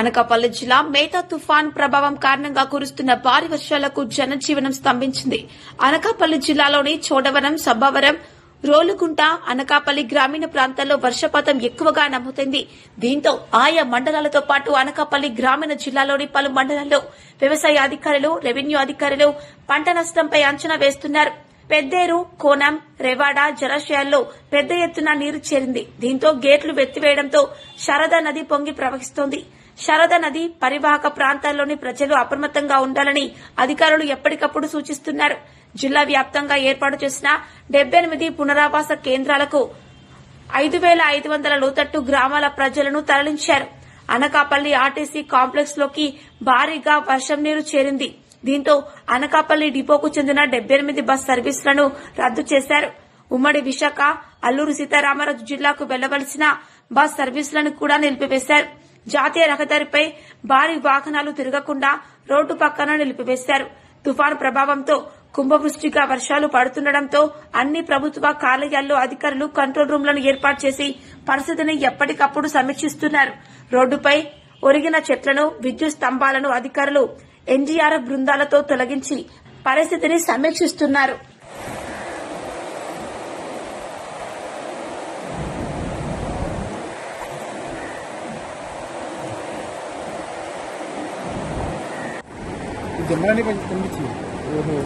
అనకాపల్లి జిల్లా మేతా తుఫాన్ ప్రభావం కారణంగా కురుస్తున్న భారీ వర్షాలకు జనజీవనం స్తంభించింది. అనకాపల్లి జిల్లాలోని చోడవరం సబ్బవరం రోలుగుంట అనకాపల్లి గ్రామీణ ప్రాంతాల్లో వర్షపాతం ఎక్కువగా నమోదైంది. దీంతో ఆయా మండలాలతో పాటు అనకాపల్లి గ్రామీణ జిల్లాలోని పలు మండలాల్లో వ్యవసాయ అధికారులు రెవెన్యూ అధికారులు పంట నష్టంపై అంచనా వేస్తున్నారు. పెద్దేరు కోనం రెవాడ జలాశయాల్లో పెద్ద ఎత్తున నీరు చేరింది. దీంతో గేట్లు వెత్తివేయడంతో శారదా నది పొంగి ప్రవహిస్తోంది. శారదా నది పరివాహక ప్రాంతాల్లోని ప్రజలు అప్రమత్తంగా ఉండాలని అధికారులు ఎప్పటికప్పుడు సూచిస్తున్నారు. జిల్లా వ్యాప్తంగా ఏర్పాటు చేసిన డెబ్బై ఎనిమిది పునరావాస కేంద్రాలకు ఐదు వేల ఐదు వందల లోతట్టు గ్రామాల ప్రజలను తరలించారు. అనకాపల్లి ఆర్టీసీ కాంప్లెక్స్లోకి భారీగా వర్షం నీరు చేరింది. దీంతో అనకాపల్లి డిపోకు చెందిన డెబ్బై ఎనిమిది బస్ సర్వీసులను రద్దు చేశారు. ఉమ్మడి విశాఖ అల్లూరు సీతారామరాజు జిల్లాకు వెళ్ళవలసిన బస్ సర్వీసులను కూడా నిలిపివేశారు. జాతీయ రహదారిపై భారీ వాహనాలు తిరగకుండా రోడ్డు పక్కన నిలిపివేశారు. తుఫాను ప్రభావంతో కుంభవృష్టిగా వర్షాలు పడుతుండటంతో అన్ని ప్రభుత్వ కార్యాలయాల్లో అధికారులు కంట్రోల్ రూమ్లను ఏర్పాటు చేసి పరిస్థితిని ఎప్పటికప్పుడు సమీక్షిస్తున్నారు. రోడ్డుపై ఒరిగిన చెట్లను విద్యుత్ స్తంభాలను అధికారులు ఎన్డీఆర్ఎఫ్ బృందాలతో తొలగించి పరిస్థితిని సమీక్షిస్తున్నారు. జమ్మలని పంపించింది ఓహో